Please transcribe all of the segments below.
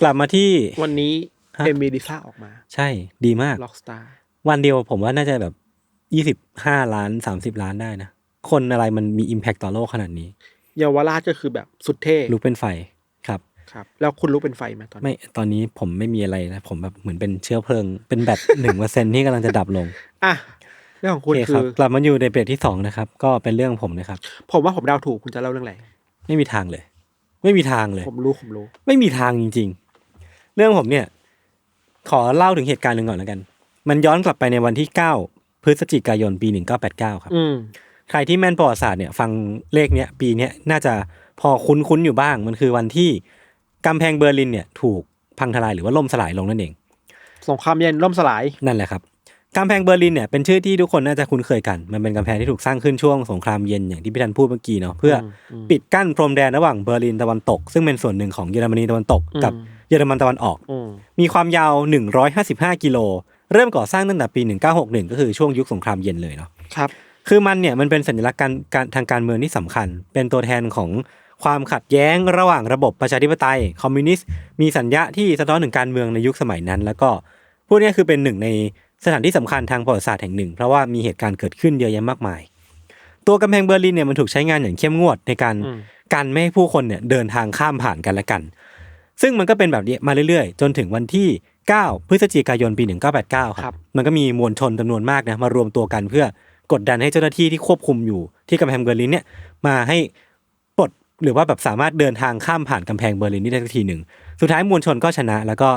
กลับมาที่วันนี้ฮะเอมิลิซ่าออกมา ใช่ดีมากล็อกสตาร์วันเดียวผมว่าน่าจะแบบยี่สิบห้าล้านสามสิบล้านได้นะ คนอะไรมันมีอิมแพคต่อโลกขนาดนี้เยาวราชก็คือแบบสุดเท่ลุกเป็นไฟครับครับ แล้วคุณรู้เป็นไฟไหมตอนนี้ไม่ตอนนี้ผมไม่มีอะไรนะผมแบบเหมือนเป็นเชื้อเพลิง เป็นแบตหนึ่งเปอร์เซ็นที่กำลังจะดับลงอะเรื่องของโอคุณเคคืครับอกลับมาอยู่ในเบรกที่สองนะครับ ก็เป็นเรื่องผมนะครับ ผมว่าผมเดาถูกคุณจะเล่าเรื่องอะไรไม่มีทางเลย ไม่มีทางเลย ผมรู้ผมรู้ ไม่มีทางจริงๆ เรื่องผมเนี่ย ขอเล่าถึงเหตุการณ์หนึ่งก่อนแล้วกัน มันย้อนกลับไปในวันที่9พฤศจิกายนปี1989ครับ อืมใครที่แม่นประวัติศาสตร์เนี่ยฟังเลขเนี้ยปีเนี้ยน่าจะพอคุ้นๆอยู่บ้าง มันคือวันที่กำแพงเบอร์ลินเนี่ยถูกพังทลายหรือว่าล่มสลายลงนั่นเอง สงครามเย็นล่มสลาย นั่นแหละครับกำแพงเบอร์ลินเนี่ยเป็นชื่อที่ทุกคนน่าจะคุ้นเคยกัน มันเป็นกำแพงที่ถูกสร้างขึ้นช่วงสงครามเย็นอย่างที่พี่ธันพูดเมื่อกี้เนาะเพื่ออมปิดกั้นพรมแดนระหว่างเบอร์ลินตะวันตก ซึ่งเป็นส่วนหนึ่งของเยอรมนีตะวันตกกับอืม เยอรมันตะวันออกอืมมีความยาว 155 กิโล เริ่มก่อสร้างตั้งแต่ปี 1961 ก็คือช่วงยุคสงครามเย็นเลยเนาะครับ คือมันเนี่ยมันเป็นสัญลักษณ์การการทางการเมืองที่สำคัญ เป็นตัวแทนของความขัดแย้งระหว่างระบบประชาธิปไตย คอมมิวนิสต์มีสัญญาที่สะท้อนถึงการเมืองในยุคสมัยนั้น แล้วก็พวกเนี้ยคือเป็นหนึ่งในสถานที่สำคัญทางประวัติศาสตร์แห่งหนึ่ง เพราะว่ามีเหตุการณ์เกิดขึ้นเยอะแยะมากมาย ตัวกำแพงเบอร์ลินเนี่ยมันถูกใช้งานอย่างเข้มงวดในการอืมกันไม่ให้ผู้คนเนี่ยเดินทางข้ามผ่านกันและกัน ซึ่งมันก็เป็นแบบนี้มาเรื่อยๆ จนถึงวันที่ 9 พฤศจิกายนปี 1989คครัรับบมันก็มีมวลชนจำนวนมากนะมารวมตัวกันเพื่อกดดันให้เจ้าหน้าที่ที่ควบคุมอยู่ที่กำแพงเบอร์ลินเนี่ยมาให้ปลดหรือว่าแบบสามารถเดินทางข้ามผ่านกำแพงเบอร์ลินนี่ได้สักทีหนึ่ง สุดท้ายมวลชนก็ชนะ แล้วก็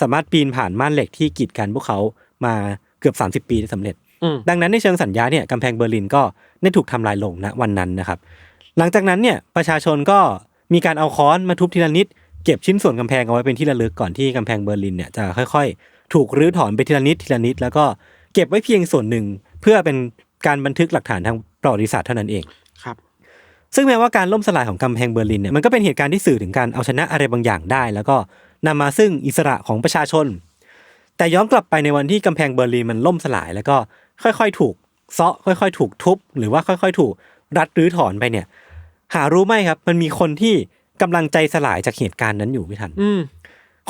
สามารถปีนผ่านม่านเหล็กที่กีดกันพวกเขามาเกือบ 30 ปีได้สำเร็จอืมดังนั้นในเชิงสัญญาเนี่ยกำแพงเบอร์ลินก็ได้ถูกทำลายลงณวันนั้นนะครับ หลังจากนั้นเนี่ยประชาชนก็มีการเอาค้อนมาทุบทีละนิด เก็บชิ้นส่วนกำแพงเอาไว้เป็นที่ระลึกก่อนที่กำแพงเบอร์ลินเนี่ยจะค่อยๆ ถูกรื้อถอนไปทีละนิดทีละนิด แล้วก็เก็บไว้เพียงส่วนหนึ่ง เพื่อเป็นการบันทึกหลักฐานทางประวัติศาสตร์เท่านั้นเองครับ ซึ่งแม้ว่าการล่มสลายของกำแพงเบอร์ลินเนี่ยมันก็เป็นเหตุการณ์ที่สื่อถึงการเอาชนะอะไรบางอย่างได้ แล้วก็นำมาซึ่งอิสระของประชาชน แต่ย้อนกลับไปในวันที่กำแพงเบอร์ลินมันล่มสลาย แล้วก็ค่อยๆ ถูกเซาะค่อย ๆ ถูกทุบ หรือว่าค่อย ๆ ถูกรัดรื้อถอนไปเนี่ย หารู้ไหมครับ มันมีคนที่ กำลังใจสลายจากเหตุการณ์นั้นอยู่พี่ทันอืม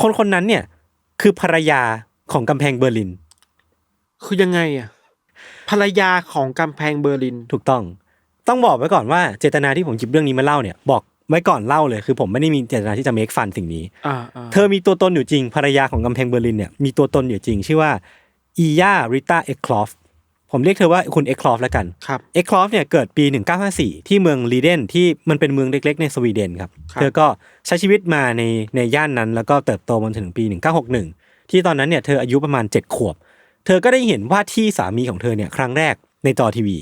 คนคนนั้นเนี่ย คือภรรยาของกำแพงเบอร์ลิน คือยังไงอะภรรยาของกำแพงเบอร์ลินถูกต้อง ต้องบอกไว้ก่อนว่าเจตนาที่ผมหยิบเรื่องนี้มาเล่าเนี่ย บอกไว้ก่อนเล่าเลย คือผมไม่ได้มีเจตนาที่จะเมคฟันสิ่งนี้อ่าอ่าเธอมีตัวตนอยู่จริงภรรยาของกำแพงเบอร์ลินเนี่ยมีตัวตนอยู่จริง ชื่อว่าอียาริต้าเอ็กคลอฟ ผมเรียกเธอว่าคุณเอ็กคลอฟแล้วกันครับเอ็กคลอฟเนี่ยเกิดปี 1954 ที่เมืองลีเดนที่มันเป็นเมืองเล็กๆ ในสวีเดนครับครับ เธอก็ใช้ชีวิตมาในในย่านนั้น แล้วก็เติบโตมาถึงปี 1961 ที่ตอนนั้นเนี่ยเธออายุประมาณ 7 ขวบ เธอก็ได้เห็นว่าที่สามีของเธอเนี่ยครั้งแรกในจอทีวี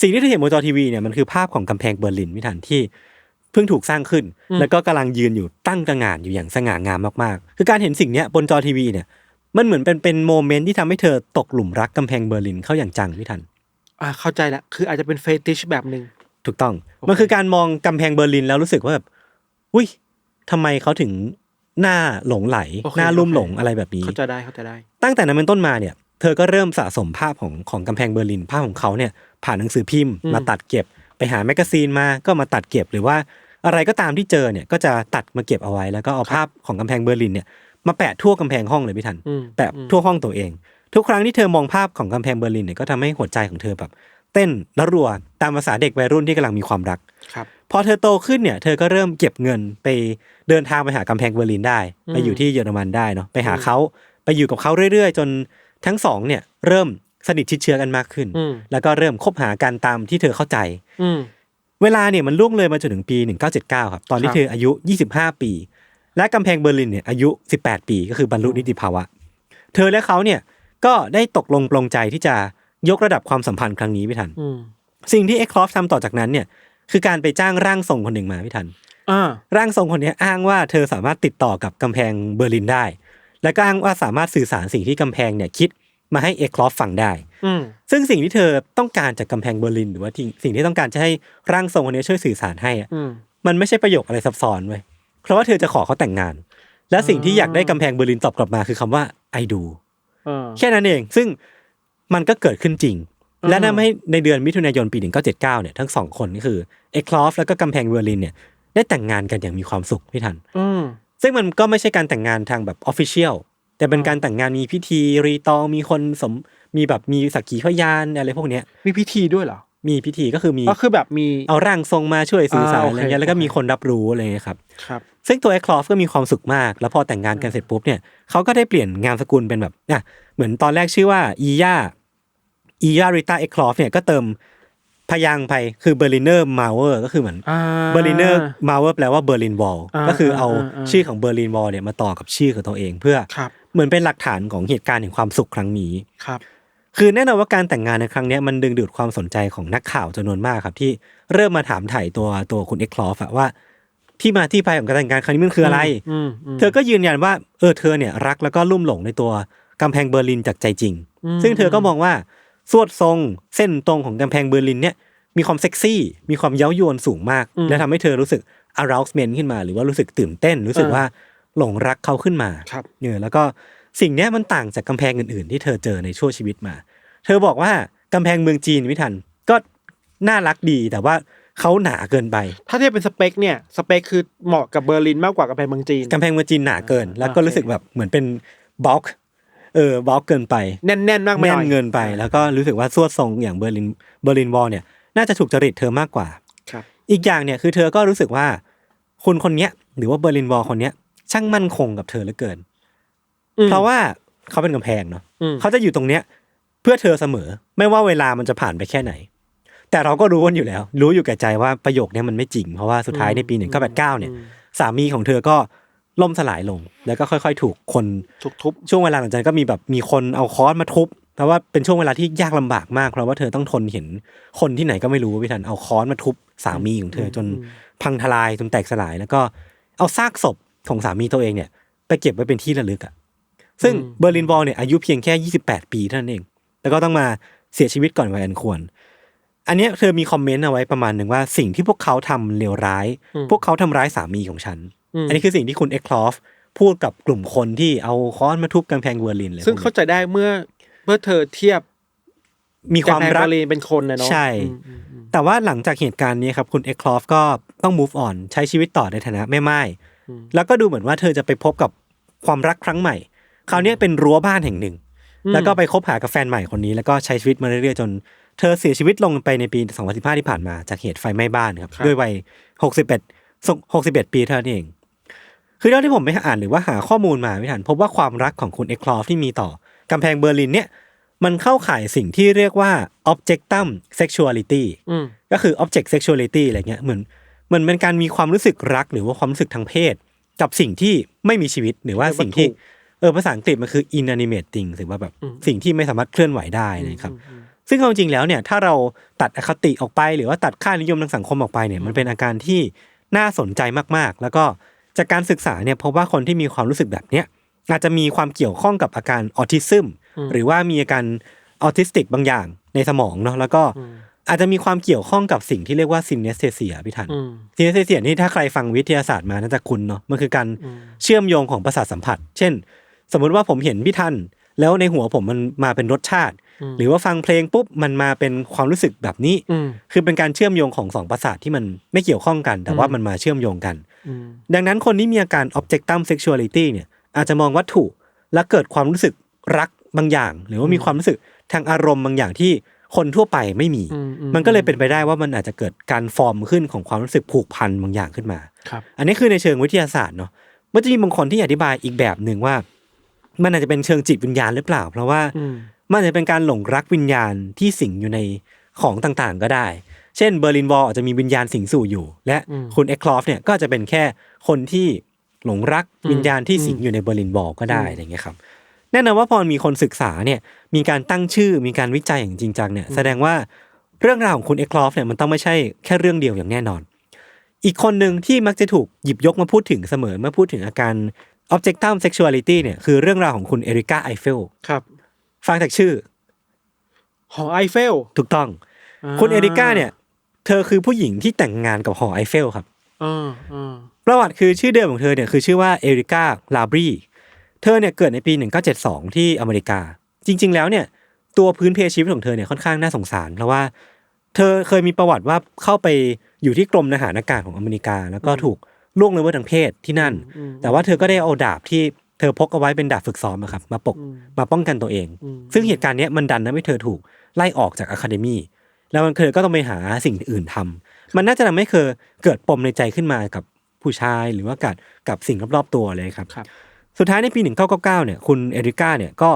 สิ่งที่เธอเห็นบนจอทีวีเนี่ยมันคือภาพของกำแพงเบอร์ลินไม่ทันที่เพิ่งถูกสร้างขึ้น แล้วก็กำลังยืนอยู่ตั้งตระหง่านอยู่อย่างสง่างามมากๆ คือการเห็นสิ่งเนี้ยบนจอทีวีเนี่ย มันเหมือนเป็นเป็นโมเมนต์ที่ทำให้เธอตกหลุมรักกำแพงเบอร์ลินเข้าอย่างจังไม่ทันอ่าเข้าใจละคืออาจจะเป็นเฟติชแบบหนึ่งถูกต้องโอเคมันคือการมองกำแพงเบอร์ลินแล้วรู้สึกว่าแบบอุ้ยทำไมเขาถึงหน้าหลงไหลโอเคหน้าลุ่มโอเคหลงอะไรแบบนี้เข้าใจได้เข้าใจได้ ตั้งแต่นั้นเป็นต้นมาเนี่ย เธอก็เริ่มสะสมภาพของของกำแพงเบอร์ลิน ภาพของเขาเนี่ยผ่านหนังสือพิมพ์อืมมาตัดเก็บ ไปหาแมกกาซีนมาก็มาตัดเก็บหรือว่าอะไรก็ตามที่เจอเนี่ยก็จะตัดมาเก็บเอาไว้ แล้วก็เอาภาพของกำแพงเบอร์ลินเนี่ย มาแปะทั่วกำแพงห้องเลยพี่ทันอืมแปะทั่วห้องตัวเอง ทุกครั้งที่เธอมองภาพของกำแพงเบอร์ลินเนี่ยก็ทำให้หัวใจของเธอแบบ เต้นและรัวตามภาษาเด็กวัยรุ่นที่กำลังมีความรักครับพอเธอโตขึ้นเนี่ย เธอก็เริ่มเก็บเงินไปเดินทางไปหากำแพงเบอร์ลินได้ ไปอยู่ที่เยอรมันได้เนาะไปหาเขาไปอยู่กับเขาเรื่อย ๆ จนทั้งสองเนี่ยเริ่มสนิทชิดเชื้อกันมากขึ้นอืมแล้วก็เริ่มคบหากันตามที่เธอเข้าใจ อืมเวลาเนี่ยมันล่วงเลยมาจนถึงปี 1979 ครับ ตอนที่ครับเธออายุ 25 ปี และกำแพงเบอร์ลินเนี่ยอายุ 18 ปีก็คือบรรลุนิติภาวะ เธอและเขาเนี่ยก็ได้ตกลงปลงใจที่จะยกระดับความสัมพันธ์ครั้งนี้พี่ทันอืมสิ่งที่เอ็กคลอฟทำต่อจากนั้นเนี่ยคือการไปจ้างร่างทรงคนหนึ่งมาพี่ทันอ่าร่างทรงคนนี้อ้างว่าเธอสามารถติดต่อกับกำแพงเบอร์ลินได้ และก็อ้างว่าสามารถสื่อสารสิ่งที่กำแพงเนี่ยคิดมาให้เอ็กคลอฟฟังได้อืมซึ่งสิ่งที่เธอต้องการจากกำแพงเบอร์ลิน หรือว่าที่สิ่งที่ต้องการจะให้ร่างทรงคนนี้ช่วยสื่อสารให้อะอืมมันไม่ใช่ประโยคอะไรซับซ้อนเว้ย เพราะว่าเธอจะขอเขาแต่งงาน และสิ่งที่อยากได้กำแพงเบอร์ลินตอบกลับมาคือคำว่า I do เออแค่นั้นเองซึ่งมันก็เกิดขึ้นจริงอืมและทำให้ในเดือนมิถุนายนปี 1979เนี่ยทั้งสองคนก็คือเอ็กคลอฟแล้วก็กำแพงเบอร์ลินเนี่ยได้แต่งงานกันอย่างมีความสุขพี่ทันอืมซึ่งมันก็ไม่ใช่การแต่งงานทางแบบออฟฟิเชียลแต่เป็นการแต่งงานมีพิธีรีตองมีคนสมมีแบบมีสักขีพยานอะไรพวกเนี้ยมีพิธีด้วยเหรอ มีพิธีก็คือมีก็คือแบบมีเอาร่างทรงมาช่วยสื่อสารอ่าโออะไรเคเงี้ยแล้วก็โอเคมีคนรับรู้อะไรเงี้ยครับครับ ซึ่งตัวไอ้คลอฟก็มีความสุขมาก แล้วพอแต่งงานกันเสร็จปุ๊บเนี่ยเขาก็ได้เปลี่ยนงามสกุลเป็นแบบอะเหมือนตอนแรกชื่อว่าอียาอียาริต้าเอ็กคลอฟเนี่ยก็เติมพยางค์ไปคือเบอร์ลิเนอร์มาเวอร์ก็คือเหมือนอ่าเบอร์ลิเนอร์มาเวอร์แปลว่าเบอร์ลินวอลอ่าก็คือเอาอ่าอ่าชื่อของเบอร์ลินวอลเนี่ยมาต่อกับชื่อของตัวเองเพื่อครับเหมือนเป็นหลักฐานของเหตุการณ์แห่งความสุขครั้งนี้ครับ คือแน่นอนว่าการแต่งงานในครั้งเนี้ยมันดึงดูดความสนใจของนักข่าวจำนวนมากครับที่เริ่มมาถามถ่ายตัวตัวคุณเอ็กคลอฟอะว่า ที่มาที่ไปของการแต่งงานครั้งนี้มันคืออะไรอืมอืมเธอก็ยืนยันว่าเออเธอเนี่ยรักแล้วก็ลุ่มหลงในตัวกำแพงเบอร์ลินจากใจจริงอืมซึ่งเธอก็มองว่าสวดทรงเส้นตรงของกำแพงเบอร์ลินเนี่ยมีความเซ็กซี่ มีความเย้ายวนสูงมาก และทำให้เธอรู้สึก arousement ขึ้นมา หรือว่ารู้สึกตื่นเต้น รู้สึกว่าหลงรักเขาขึ้นมาครับเออแล้วก็ สิ่งเนี้ยมันต่างจากกำแพงอื่น ๆ ที่เธอเจอในช่วงชีวิตมา เธอบอกว่ากำแพงเมืองจีนวิทันก็น่ารักดีแต่ว่าเขาหนาเกินไป ถ้าเทียบเป็นสเปคเนี่ยสเปคคือเหมาะกับเบอร์ลินมากกว่ากับแพงเมืองจีนกำแพงเมืองจีนหนาเกิน แล้วก็โอเครู้สึกแบบเหมือนเป็นบล็อกเออบล็อกเกินไปแน่นๆมากไปหแน่น่นอยเงินไป แล้วก็รู้สึกว่าสวดทรงอย่างเบอร์ลินเบอร์ลินวอลเนี่ยน่าจะถูกจริตเธอมากกว่าครับอีกอย่างเนี่ยคือเธอก็รู้สึกว่าคุณคนเนี้ยหรือว่าเบอร์ลินวอลคนเนี้ยช่างมั่นคงกับเธอเหลือเกินอืม เพราะว่าเขาเป็นกำแพงเนาะอืมเขาจะอยู่ตรงเนี้ย เพื่อเธอเสมอ ไม่ว่าเวลามันจะผ่านไปแค่ไหน แต่เราก็รู้กันอยู่แล้ว รู้อยู่แก่ใจว่าประโยคเนี้ยมันไม่จริง เพราะว่าสุดท้ายในปีหนึ่งเก้าแปดเก้าเนี่ย สามีของเธอก็ล่มสลายลง แล้วก็ค่อยๆ ถูกคนถูกทุบช่วงเวลาหลังจากนั้นก็มีแบบมีคนเอาค้อนมาทุบเพราะว่าเป็นช่วงเวลาที่ยากลำบากมาก เพราะว่าเธอต้องทนเห็นคนที่ไหนก็ไม่รู้พี่ทันเอาค้อนมาทุบสามีของเธอจนพังทลายจนแตกสลาย แล้วก็เอาซากศพของสามีตัวเองเนี่ย ไปเก็บไว้เป็นที่ระลึกอะ ซึ่งเบอร์ลินวอลเนี่ยอายุเพียงแค่ 28 ปีเท่านั้นเอง แล้วก็ต้องมาเสียชีวิตก่อนวัยอันควร อันเนี้ยเธอมีคอมเมนต์เอาไว้ประมาณหนึ่งว่าสิ่งที่พวกเขาทำเลวร้าย พวกเขาทำร้ายสามีของฉัน อันนี้คือสิ่งที่คุณเอ็กคลอฟพูดกับกลุ่มคนที่เอาค้อนมาทุบกำแพงเบอร์ลินเลย ซึ่งพวกเข้านี้ใจได้เมื่อเมื่อเธอเทียบมีความกำแพงรักเบอร์ลินเป็นคนนะเนาะใช่อืมอืมอืมแต่ว่าหลังจากเหตุการณ์นี้ครับ คุณเอ็กคลอฟก็ต้อง move on ใช้ชีวิตต่อในฐานะแม่ไม้แล้วก็ดูเหมือนว่าเธอจะไปพบกับความรักครั้งใหม่ คราวเนี้ยเป็นรั้วบ้านแห่งหนึ่ง แล้วก็ไปคบหากับแฟนใหม่คนนี้ แล้วก็ใช้ชีวิตมาเรื่อยๆจน เธอเสียชีวิตลงไปในปี 2015 ที่ผ่านมาจากเหตุไฟไหม้บ้านครับครับด้วยวัย 61 61 ปีเท่านั้นเอง คือเท่าที่ผมไปอ่านหรือว่าหาข้อมูลมาไม่ทันพบว่าความรักของคุณเอ็กคลอฟที่มีต่อกำแพงเบอร์ลินเนี่ยมันเข้าข่ายสิ่งที่เรียกว่า objectum sexuality อืมก็คือ object sexuality อะไรเงี้ยเหมือนเหมือนเป็นการมีความรู้สึกรักหรือว่าความรู้สึกทางเพศ กับสิ่งที่ไม่มีชีวิตหรือว่าสิ่งที่วัตถุ เออภาษาอังกฤษมันคือ inanimate thing หรือว่าแบบสิ่งที่ไม่สามารถเคลื่อนไหวได้นะครับอืมซึ่งเอาจริงแล้วเนี่ยถ้าเราตัดอคติออกไป หรือว่าตัดค่านิยมทางสังคมออกไปเนี่ยมันเป็นอาการที่น่าสนใจมากๆ แล้วก็จากการศึกษาเนี่ยพบว่าคนที่มีความรู้สึกแบบเนี้ยอาจจะมีความเกี่ยวข้องกับอาการออทิซึมหรือว่ามีอาการออทิสติกบางอย่างในสมองเนาะแล้วก็อาจจะมีความเกี่ยวข้องกับสิ่งที่เรียกว่าซินเนสเทเซียพี่ทันอืมซินเนสเทเซียนี่ถ้าใครฟังวิทยาศาสตร์มาน่าจะคุ้นเนาะมันคือการเชื่อมโยงของประสาทสัมผัส เช่น สมมุติว่าผมเห็นพี่ทัน แล้วในหัวผมมันมาเป็นรสชาติ หรือว่าฟังเพลงปุ๊บมันมาเป็นความรู้สึกแบบนี้อืมคือเป็นการเชื่อมโยงของสองประสาทที่มันไม่เกี่ยวข้องกัน แต่ว่ามันมาเชื่อมโยงกันอืมดังนั้นคนที่มีอาการ objectum sexuality เนี่ยอาจจะมองวัตถุและเกิดความรู้สึกรักบางอย่าง หรือว่ามีความรู้สึกทางอารมณ์บางอย่างที่คนทั่วไปไม่มีอืมอืมมันก็เลยเป็นไปได้ว่ามันอาจจะเกิดการฟอร์มขึ้นของความรู้สึกผูกพันบางอย่างขึ้นมาครับอันนี้คือในเชิงวิทยาศาสตร์เนาะมันจะมีบางคนที่อธิบายอีกแบบหนึ่งว่า มันอาจจะเป็นเชิงจิตวิญญาณหรือเปล่า เพราะว่าอืมมันอาจจะเป็นการหลงรักวิญญาณที่สิงอยู่ในของต่างๆ ก็ได้ เช่นเบอร์ลินวอลอาจจะมีวิญญาณสิงสู่อยู่ และคุณเอ็กคลอฟเนี่ยก็จะเป็นแค่คนที่หลงรักวิญญาณที่สิงอยู่ในเบอร์ลินวอลก็ได้อะไรเงี้ยครับแน่นอนว่าพอมีคนศึกษาเนี่ยมีการตั้งชื่อมีการวิจัยอย่างจริงจังเนี่ยแสดงว่าเรื่องราวของคุณเอ็กคลอฟเนี่ยมันต้องไม่ใช่แค่เรื่องเดียวอย่างแน่นอน อีกคนหนึ่งที่มักจะถูกหยิบยกมาพูดถึงเสมอเมื่อพูดถึงอาการ objectum sexuality เนี่ยคือเรื่องราวของคุณเอริกาไอเฟลครับ ฟังจากชื่อ หอไอเฟล ถูกต้องอ่าคุณเอริก้าเนี่ย เธอคือผู้หญิงที่แต่งงานกับหอไอเฟลครับอ่าอ่าประวัติคือชื่อเดิมของเธอเนี่ยคือชื่อว่าเอริก้าลาบรีเธอเนี่ยเกิดในปี 1972 ที่อเมริกา จริง ๆ แล้วเนี่ย ตัวพื้นเพชีวิตของเธอเนี่ยค่อนข้างน่าสงสาร เพราะว่า เธอเคยมีประวัติว่าเข้าไปอยู่ที่กรมทหารอากาศของอเมริกา แล้วก็ถูก ล่วงละเมิดทางเพศที่นั่นอืมแต่ว่าเธอก็ได้เอาดาบที่เธอพกเอาไว้เป็นดาบฝึกซ้อมอะครับมาปกอืมมาป้องกันตัวเองอืมซึ่งเหตุการณ์เนี้ยมันดันทำให้เธอถูกไล่ออกจากอะคาเดมีแล้วมันเธอก็ต้องไปหาสิ่งอื่นทำมันน่าจะทำให้เธอเกิดปมในใจขึ้นมากับผู้ชายหรือว่ากับกับสิ่งรอบๆตัวเลยครับครับสุดท้ายในปี 1999 เนี่ย คุณเอริก้าเนี่ยก็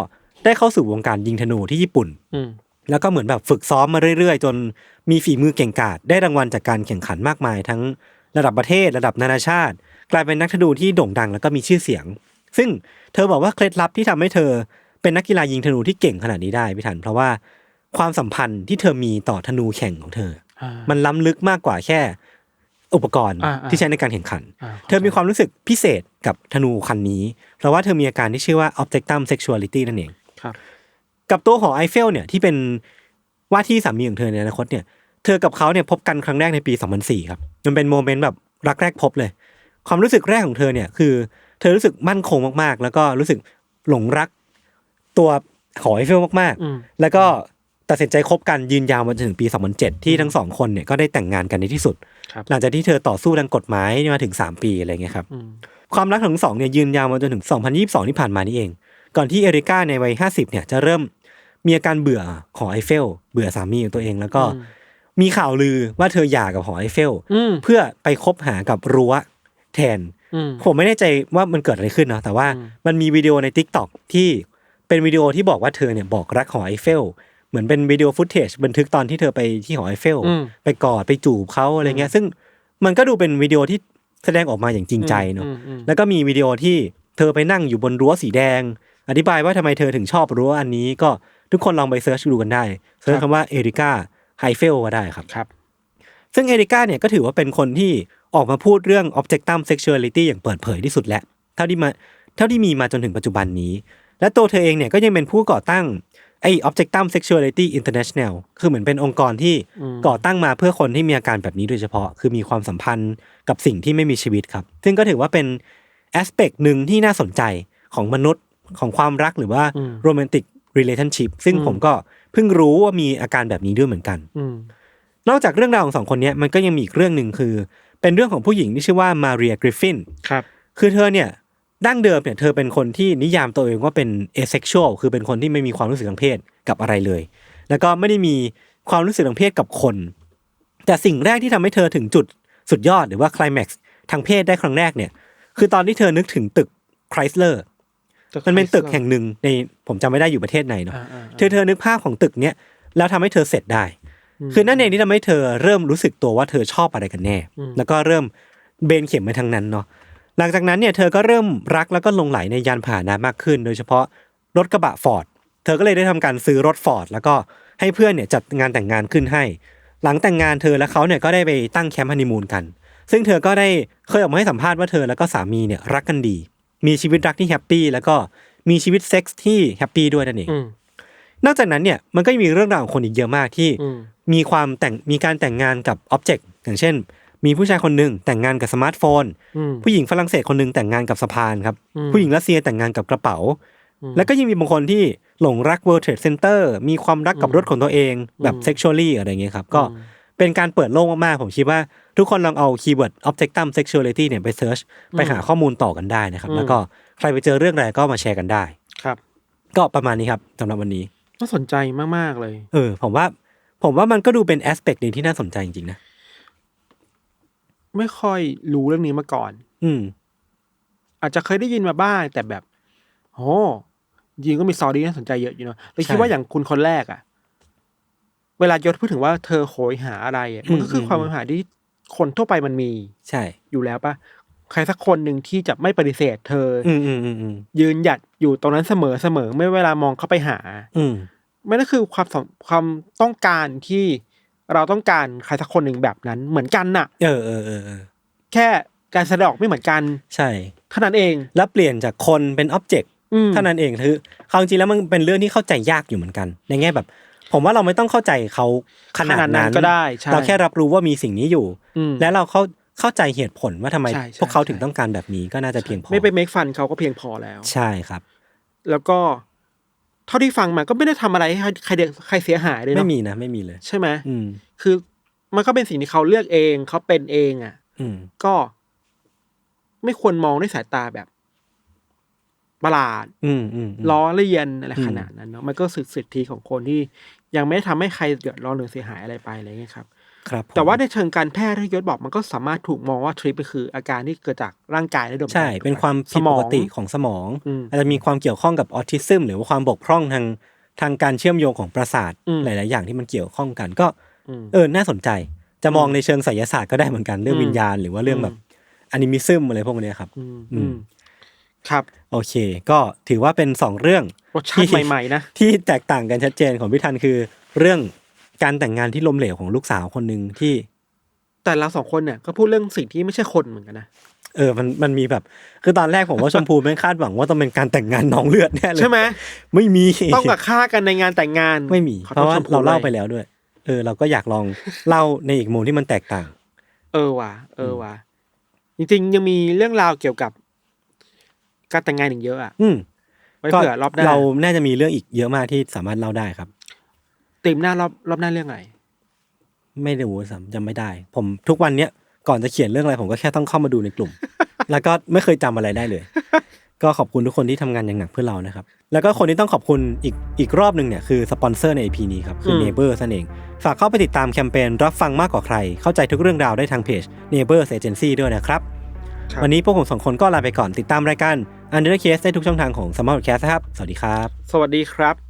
ได้เข้าสู่วงการยิงธนูที่ญี่ปุ่นอืมแล้วก็เหมือนแบบฝึกซ้อมมาเรื่อยๆ จนมีฝีมือเก่งกาจได้รางวัลจากการแข่งขันมากมายทั้ง ระดับประเทศระดับนานาชาติ กลายเป็นนักธนูที่โด่งดังแล้วก็มีชื่อเสียง ซึ่งเธอบอกว่าเคล็ดลับที่ทำให้เธอเป็นนักกีฬายิงธนูที่เก่งขนาดนี้ได้พี่ถันเพราะว่าความสัมพันธ์ที่เธอมีต่อธนูแข่งของเธออ่ามันล้ำลึกมากกว่าแค่อุปกรณ์อ่าอ่าที่ใช้ในการแข่งขันอ่าเธอมีความรู้สึกพิเศษกับธนูคันนี้ เพราะว่าเธอมีอาการที่ชื่อว่า objectum sexuality นั่นเองครับกับตัวของไอเฟลเนี่ยที่เป็นว่าที่สามีของเธอในอนาคตเนี่ย เธอกับเขาเนี่ยพบกันครั้งแรกในปี 2004 ครับ มันเป็นโมเมนต์แบบรักแรกพบเลย ความรู้สึกแรกของเธอเนี่ยคือ เธอรู้สึกมั่นคงมากๆ แล้วก็รู้สึกหลงรักตัวของไอเฟลมากอืมๆแล้วก็ตัดสินใจคบกันยืนยาวมาจนถึงปี 2007 ที่ทั้งสองคนเนี่ยก็ได้แต่งงานกันในที่สุดครับหลังจากที่เธอต่อสู้ทางกฎหมายมาถึง 3 ปีอะไรเงี้ยครับอืมความรักของทั้งสองเนี่ยยืนยาวมาจนถึง 2022 ที่ผ่านมานี่เอง ก่อนที่เอริก้าในวัย 50 เนี่ยจะเริ่มมีอาการเบื่อหอไอเฟล เบื่อสามีของตัวเองแล้วก็ มีข่าวลือว่าเธอหย่ากับหอไอเฟลอืมเพื่อไปคบหากับรั้วแทนอืมผมไม่แน่ใจว่ามันเกิดอะไรขึ้นเนาะแต่ว่าอืมมันมีวิดีโอใน t ิ k t o k ที่เป็นวิดีโอที่บอกว่าเธอเนี่ยบอกรักหอไอเฟลเหมือนเป็นวิดีโอฟุตเทจบันทึกตอนที่เธอไปที่หอไอเฟลอืมไปกอดไปจูบเขาอะไรเงี้ย ซึ่งมันก็ดูเป็นวิดีโอที่แสดงออกมาอย่างจริงใจเนาะอืมอืมแล้วก็มีวิดีโอที่เธอไปนั่งอยู่บนรั้วสีแดง อธิบายว่าทำไมเธอถึงชอบรั้วอันนี้ก็ทุกคนลองไปเซิร์ชดูกันได้เซิร์ชคำว่าเอริก้า ไฮเฟลก็ได้ครับครับ ซึ่งเอริก้าเนี่ยก็ถือว่าเป็นคนที่ออกมาพูดเรื่อง objectum sexuality อย่างเปิดเผยที่สุดแล้วเท่าที่มาเท่าที่มีมาจนถึงปัจจุบันนี้ และตัวเธอเองเนี่ยก็ยังเป็นผู้ก่อตั้งไอ้ objectum sexuality international คือเหมือนเป็นองค์กรที่อืมก่อตั้งมาเพื่อคนที่มีอาการแบบนี้โดยเฉพาะ คือมีความสัมพันธ์กับสิ่งที่ไม่มีชีวิตครับ ซึ่งก็ถือว่าเป็น aspect หนึ่งที่น่าสนใจของมนุษย์ของความรักหรือว่าอืม romantic relationship ซึ่งอืมผมก็เพิ่งรู้ว่ามีอาการแบบนี้ด้วยเหมือนกันอืมนอกจากเรื่องราวของสองคนเนี้ยมันก็ยังมีอีกเรื่องหนึ่งคือ เป็นเรื่องของผู้หญิงที่ชื่อว่ามาเรียกริฟฟินครับ คือเธอเนี่ยดั้งเดิมเนี่ยเธอเป็นคนที่นิยามตัวเองว่าเป็นเอเซ็กชวลคือเป็นคนที่ไม่มีความรู้สึกทางเพศกับอะไรเลย แล้วก็ไม่ได้มีความรู้สึกทางเพศกับคน แต่สิ่งแรกที่ทำให้เธอถึงจุดสุดยอดหรือว่าคลแม็กซ์ทางเพศได้ครั้งแรกเนี่ย คือตอนที่เธอนึกถึงตึกไครสเลอร์ มันเป็นตึกแห่งหนึ่งในผมจำไม่ได้อยู่ประเทศไหนเนาะอ่าอ่าเธอเธอนึกภาพของตึกเนี้ยแล้วทำให้เธอเสร็จได้ คือนั่นเองที่ทำให้เธอเริ่มรู้สึกตัวว่าเธอชอบอะไรกันแน่อืมแล้วก็เริ่มเบนเข็มไปทางนั้นเนาะหลังจากนั้นเนี่ยเธอก็เริ่มรักแล้วก็หลงไหลในยานพาหนะมากขึ้น โดยเฉพาะรถกระบะฟอร์ดเธอก็เลยได้ทำการซื้อรถฟอร์ดแล้วก็ให้เพื่อนเนี่ยจัดงานแต่งงานขึ้นให้ หลังแต่งงานเธอและเขาเนี่ยก็ได้ไปตั้งแคมป์ฮันนีมูนกัน ซึ่งเธอก็ได้เคยออกมาให้สัมภาษณ์ว่าเธอแล้วก็สามีเนี่ยรักกันดี มีชีวิตรักที่แฮปปี้แล้วก็มีชีวิตเซ็กส์ที่แฮปปี้ด้วยนั่นเองอืมนอกจากนั้นเนี่ยมันก็ยังมีเรื่องราวของคนอีกเยอะมากที่อืมมีความแต่งมีการแต่งงานกับอ็อบเจกต์อย่างเช่น มีผู้ชายคนหนึ่งแต่งงานกับสมาร์ทโฟนอืมผู้หญิงฝรั่งเศสคนหนึ่งแต่งงานกับสะพานครับอืมผู้หญิงรัสเซียแต่งงานกับกระเป๋าอืมแล้วก็ยังมีบางคนที่หลงรัก World Trade Center มีความรักกับรถของตัวเองแบบอืม sexually อะไรเงี้ยครับก็อืม เป็นการเปิดโลกมากๆ ผมคิดว่าทุกคนลองเอาคีย์เวิร์ด objectum sexuality เนี่ยไปเซิร์ชไปหาข้อมูลต่อกันได้นะครับ แล้วก็ใครไปเจอเรื่องอะไรก็มาแชร์กันได้ ครับ ก็ประมาณนี้ครับสำหรับวันนี้น่าสนใจมากๆเลย เออ ผมว่า ผมว่ามันก็ดูเป็นแอสเปกหนึ่งที่น่าสนใจจริงๆนะ ไม่ค่อยรู้เรื่องนี้มาก่อน อืม อาจจะเคยได้ยินมาบ้างแต่แบบโอ้จริงก็มีสตอรี่น่าสนใจเยอะอยู่เนาะเลยคิดใช่ว่าอย่างคุณคนแรกอะ เวลายศพูดถึงว่าเธอโหยหาอะไรอะมันก็คืออมความโหยหาที่คนทั่วไปมันมีใช่ อยู่แล้วปะใครสักคนหนึ่งที่จะไม่ปฏิเสธเธอออืมอืมอืมอืมยืนหยัดอยู่ตรงนั้นเสมอเสมอไม่เวลามองเข้าไปหา อืมไม่นั่นคือความสำความต้องการที่เราต้องการใครสักคนหนึ่งแบบนั้นเหมือนกันน่ะ เออเออเออเออแค่การแสดงออกไม่เหมือนกันใช่ เท่านั้นเอง แล้วเปลี่ยนจากคนเป็นอ็อบเจกต์อืม เท่านั้นเองคือเขาจริงๆแล้วมันเป็นเรื่องที่เข้าใจยากอยู่เหมือนกัน ในแง่แบบ ผมว่าเราไม่ต้องเข้าใจเขาขนาดขนาดนั้นั้นนก็ได้ใช่เราแค่รับรู้ว่ามีสิ่งนี้อยู่อืมและเราเข้าเข้าใจเหตุผลว่าทำไมใช่ใช่พวกเขาถึงใช่ต้องการแบบนี้ก็น่าจะเพียงพอ ไม่ไปเมคฟันเขาก็เพียงพอแล้ว ใช่ครับ แล้วก็เท่าที่ฟังมาก็ไม่ได้ทำอะไรให้ใครเดใครเสียหายเลยไม่เนาะมีนะไม่มีเลย ใช่ไหมอืม คือมันก็เป็นสิ่งที่เขาเลือกเองเขาเป็นเองอะ อืมก็ไม่ควรมองด้วยสายตาแบบ ประหลาดอืมอืมอืมล้อเลียนอะไรอืมขนาดนั้นเนาะมันก็สิทธิสิทธิของคนที่ยังไม่ได้ทำให้ใครเดือดร้อนหรือเสียหายอะไรไปอะไรเงี้ยครับครับผมแต่ว่าในเชิงการแพทย์ที่ยศบอกมันก็สามารถถูกมองว่าทริปก็คืออาการที่เกิดจากร่างกายและดมใช่ถูกไหเป็นความสผิดมปองกติของสมองอืมอาจจะมีความเกี่ยวข้องกับออทิซึมหรือว่าความบกพร่องทางทางการเชื่อมโยงของประสาทอืมหลาย ๆ อย่างที่มันเกี่ยวข้องกันก็อืมเออน่าสนใจ จะมองในเชิงไสยศาสตร์ก็ได้เหมือนกันเรื่องอืมวิญญาณ หรือว่าเรื่องอืมแบบอนิมิซึมอะไรพวกเนี้ยครับ อืมอืมอืม ครับ โอเค ก็ถือว่าเป็นสองเรื่องรสชาติใหม่ๆนะที่แตกต่างกันชัดเจนของพี่ทันคือ เรื่องการแต่งงานที่ล้มเหลวของลูกสาวคนหนึ่งที่ แต่เราสองคนเนี่ยก็พูดเรื่องสิ่งที่ไม่ใช่คนเหมือนกันนะเออ มันมันมีแบบ คือตอนแรกผมว่าชมพูไม่คาดหวังว่าต้องเป็นการแต่งงานน้องเลือดแน่เลยใช่ไหมไม่มีต้องกับฆ่ากันในงานแต่งงานไม่มีขอเพโทษราะว่าชมพูเราเล่าด้วยไปแล้วด้วย เออ เราก็อยากลองเล่าในอีกมุมที่มันแตกต่าง เออว่ะเออว่ะจริงๆยังมีเรื่องราวเกี่ยวกับ การแต่งงานอีกเยอะอะอืมไว้เผื่อรอบหน้าเราน่าจะมีเรื่องอีกเยอะมากที่สามารถเล่าได้ครับตีมหน้ารอบรอบหน้าเรื่องอะไรไม่รู้ซ้ำจำไม่ได้ ผมทุกวันเนี้ยก่อนจะเขียนเรื่องอะไรผมก็แค่ต้องเข้ามาดูในกลุ่ม แล้วก็ไม่เคยจำอะไรได้เลย ก็ขอบคุณทุกคนที่ทำงานอย่างหนักเพื่อเรานะครับ แล้วก็คนที่ต้องขอบคุณอีกอีกรอบหนึ่งเนี่ยคือสปอนเซอร์ใน EP นี้ครับคืออืม Neighbors นั่นเอง ฝากเข้าไปติดตามแคมเปญรับฟังมากกว่าใคร เข้าใจทุกเรื่องราวได้ทางเพจ Neighbors Agency ด้วยนะครับ ครับ วันนี้พวกผมสองคนก็ลาไปก่อนติดตามรายการ Under the Case ได้ทุกช่องทางของ s m a r t Cast นะครับ สวัสดีครับ สวัสดีครับ